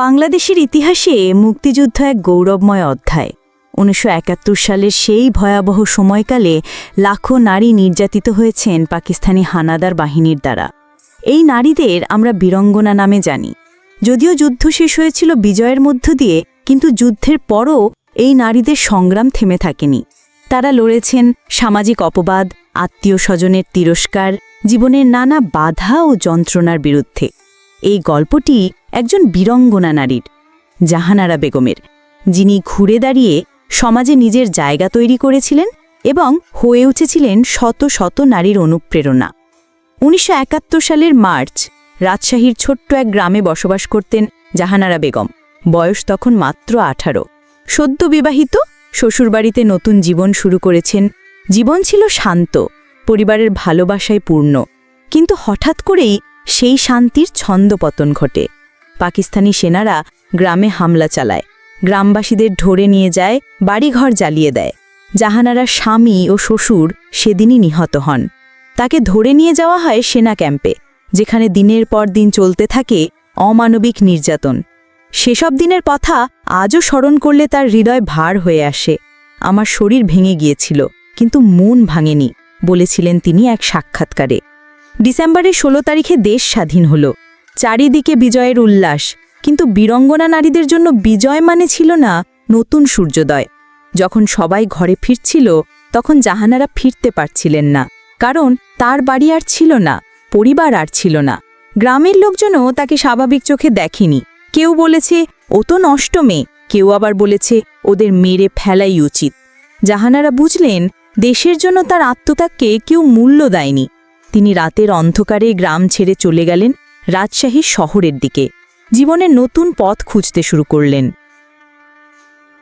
বাংলাদেশের ইতিহাসে মুক্তিযুদ্ধ এক গৌরবময় অধ্যায়। উনিশশো একাত্তর সালের সেই ভয়াবহ সময়কালে লাখো নারী নির্যাতিত হয়েছেন পাকিস্তানি হানাদার বাহিনীর দ্বারা। এই নারীদের আমরা বীরঙ্গনা নামে জানি। যদিও যুদ্ধ শেষ হয়েছিল বিজয়ের মধ্য দিয়ে, কিন্তু যুদ্ধের পরও এই নারীদের সংগ্রাম থেমে থাকেনি। তারা লড়েছেন সামাজিক অপবাদ, আত্মীয় স্বজনের তিরস্কার, জীবনের নানা বাধা ও যন্ত্রণার বিরুদ্ধে। এই গল্পটি একজন বীরঙ্গনা নারীর, জাহানারা বেগমের, যিনি ঘুরে দাঁড়িয়ে সমাজে নিজের জায়গা তৈরি করেছিলেন এবং হয়ে উঠেছিলেন শত শত নারীর অনুপ্রেরণা। উনিশশো একাত্তর সালের মার্চ, রাজশাহীর ছোট্ট এক গ্রামে বসবাস করতেন জাহানারা বেগম। বয়স তখন মাত্র আঠারো। সদ্য বিবাহিত, শ্বশুরবাড়িতে নতুন জীবন শুরু করেছেন। জীবন ছিল শান্ত, পরিবারের ভালোবাসায় পূর্ণ। কিন্তু হঠাৎ করেই সেই শান্তির ছন্দপতন ঘটে। পাকিস্তানি সেনারা গ্রামে হামলা চালায়। গ্রামবাসীদের ধরে নিয়ে যায়, বাড়িঘর জ্বালিয়ে দেয়। জাহানারা স্বামী ও শ্বশুর সেদিনই নিহত হন। তাকে ধরে নিয়ে যাওয়া হয় সেনা ক্যাম্পে, যেখানে দিনের পর দিন চলতে থাকে অমানবিক নির্যাতন। সেসব দিনের কথা আজও স্মরণ করলে তার হৃদয় ভার হয়ে আসে। আমার শরীর ভেঙে গিয়েছিল, কিন্তু মন ভাঙেনি, বলেছিলেন তিনি এক সাক্ষাৎকারে। ডিসেম্বরের ষোলো তারিখে দেশ স্বাধীন হল। চারিদিকে বিজয়ের উল্লাস, কিন্তু বীরঙ্গনা নারীদের জন্য বিজয় মানে ছিল না নতুন সূর্যোদয়। যখন সবাই ঘরে ফিরছিল, তখন জাহানারা ফিরতে পারছিলেন না, কারণ তার বাড়ি আর ছিল না, পরিবার আর ছিল না। গ্রামের লোকজনও তাকে স্বাভাবিক চোখে দেখেনি। কেউ বলেছে, ও তো নষ্ট মেয়ে। কেউ আবার বলেছে, ওদের মেরে ফেলাই উচিত। জাহানারা বুঝলেন, দেশের জন্য তার আত্মত্যাগকে কেউ মূল্য দেয়নি। তিনি রাতের অন্ধকারে গ্রাম ছেড়ে চলে গেলেন রাজশাহী শহরের দিকে। জীবনের নতুন পথ খুঁজতে শুরু করলেন।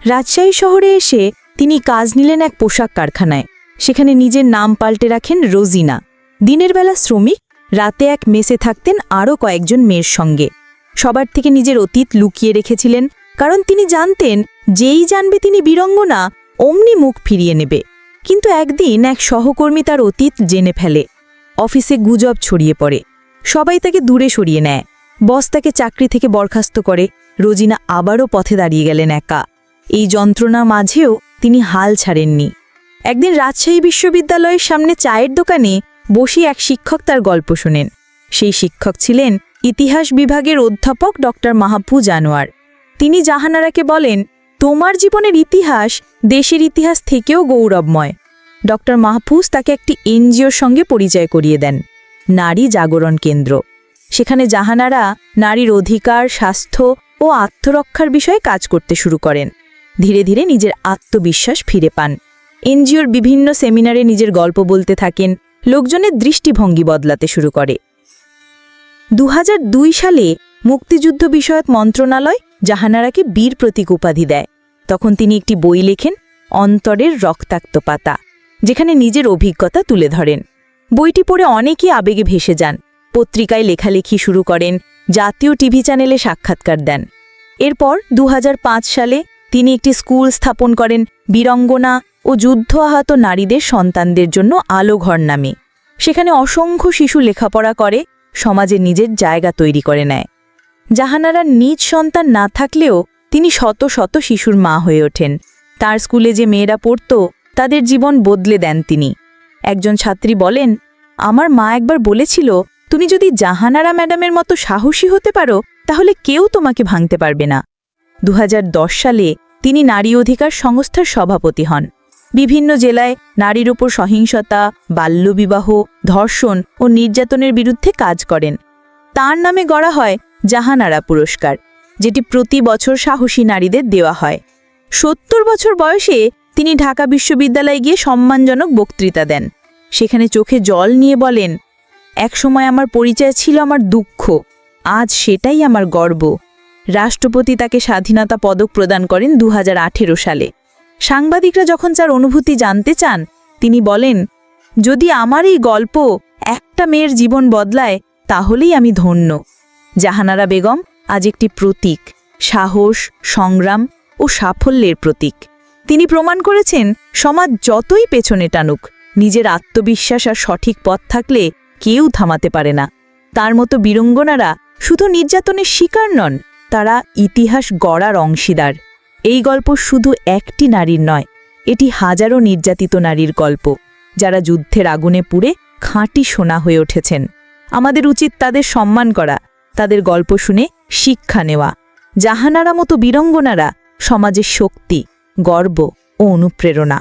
রাজশাহী শহরে এসে তিনি কাজ নিলেন এক পোশাক কারখানায়। সেখানে নিজের নাম পাল্টে রাখেন রোজিনা। দিনের বেলা শ্রমিক, রাতে এক মেসে থাকতেন আরও কয়েকজন মেয়ের সঙ্গে। সবার থেকে নিজের অতীত লুকিয়ে রেখেছিলেন, কারণ তিনি জানতেন, যেই জানবে তিনি বীরঙ্গনা, অমনি মুখ ফিরিয়ে নেবে। কিন্তু একদিন এক সহকর্মী তার অতীত জেনে ফেলে। অফিসে গুজব ছড়িয়ে পড়ে। সবাই তাকে দূরে সরিয়ে নেয়। বস তাকে চাকরি থেকে বরখাস্ত করে। রোজিনা আবারও পথে দাঁড়িয়ে গেলেন একা। এই যন্ত্রণা মাঝেও তিনি হাল ছাড়েননি। একদিন রাজশাহী বিশ্ববিদ্যালয়ের সামনে চায়ের দোকানে বসে এক শিক্ষক তার গল্প শোনেন। সেই শিক্ষক ছিলেন ইতিহাস বিভাগের অধ্যাপক ডক্টর মাহাবু জানোয়ার তিনি জাহানারাকে বলেন, তোমার জীবনের ইতিহাস দেশের ইতিহাস থেকেও গৌরবময়। ডক্টর মাহফুজ তাকে একটি এনজিওর সঙ্গে পরিচয় করিয়ে দেন, নারী জাগরণ কেন্দ্র। সেখানে জাহানারা নারীর অধিকার, স্বাস্থ্য ও আত্মরক্ষার বিষয়ে কাজ করতে শুরু করেন। ধীরে ধীরে নিজের আত্মবিশ্বাস ফিরে পান। এনজিওর বিভিন্ন সেমিনারে নিজের গল্প বলতে থাকেন, লোকজনের দৃষ্টিভঙ্গি বদলাতে শুরু করে। দু হাজার দুই সালে মুক্তিযুদ্ধ বিষয়ক মন্ত্রণালয় জাহানারাকে বীর প্রতীক উপাধি দেয়। তখন তিনি একটি বই লেখেন, অন্তরের রক্তাক্ত পাতা। যেখানে নিজের অভিজ্ঞতা তুলে ধরেন। বইটি পড়ে অনেকেই আবেগে ভেসে যান। পত্রিকায় লেখালেখি শুরু করেন, জাতীয় টিভি চ্যানেলে সাক্ষাৎকার দেন। এরপর দু হাজার পাঁচ সালে তিনি একটি স্কুল স্থাপন করেন বীরঙ্গনা ও যুদ্ধ আহত নারীদের সন্তানদের জন্য আলো ঘর নামে। সেখানে অসংখ্য শিশু লেখাপড়া করে, সমাজে নিজের জায়গা তৈরি করে নেয়। জাহানারার নিজ সন্তান না থাকলেও তিনি শত শত শিশুর মা হয়ে ওঠেন। তার স্কুলে যে মেয়েরা পড়ত তাদের জীবন বদলে দেন তিনি। একজন ছাত্রী বলেন, আমার মা একবার বলেছিল, তুমি যদি জাহানারা ম্যাডামের মতো সাহসী হতে পারো, তাহলে কেউ তোমাকে ভাঙতে পারবে না। দু হাজার দশ সালে তিনি নারী অধিকার সংস্থার সভাপতি হন। বিভিন্ন জেলায় নারীর উপর সহিংসতা, বাল্যবিবাহ, ধর্ষণ ও নির্যাতনের বিরুদ্ধে কাজ করেন। তার নামে গড়া হয় জাহানারা পুরস্কার, যেটি প্রতি বছর সাহসী নারীদের দেওয়া হয়। সত্তর বছর বয়সে তিনি ঢাকা বিশ্ববিদ্যালয়ে গিয়ে সম্মানজনক বক্তৃতা দেন। সেখানে চোখে জল নিয়ে বলেন একসময় আমার পরিচয় ছিল আমার দুঃখ, আজ সেটাই আমার গর্ব। রাষ্ট্রপতি তাকে স্বাধীনতা পদক প্রদান করেন দু সালে। সাংবাদিকরা যখন তার অনুভূতি জানতে চান, তিনি বলেন, যদি আমার এই গল্প একটা মেয়ের জীবন বদলায়, তাহলেই আমি ধন্য। জাহানারা বেগম আজ একটি প্রতীক, সাহস, সংগ্রাম ও সাফল্যের প্রতীক। তিনি প্রমাণ করেছেন, সমাজ যতই পেছনে টানুক, নিজের আত্মবিশ্বাস আর সঠিক পথ থাকলে কেউ থামাতে পারে না। তার মতো বীরঙ্গনারা শুধু নির্যাতনের শিকার নন, তারা ইতিহাস গড়ার অংশীদার। এই গল্প শুধু একটি নারীর নয়, এটি হাজারো নির্যাতিত নারীর গল্প, যারা যুদ্ধের আগুনে পুড়ে খাঁটি সোনা হয়ে উঠেছেন। আমাদের উচিত তাদের সম্মান করা, তাদের গল্প শুনে শিক্ষা নেওয়া। জাহানারা মতো বীরঙ্গনারা সমাজের শক্তি। গর্ব ও অনুপ্রেরণা।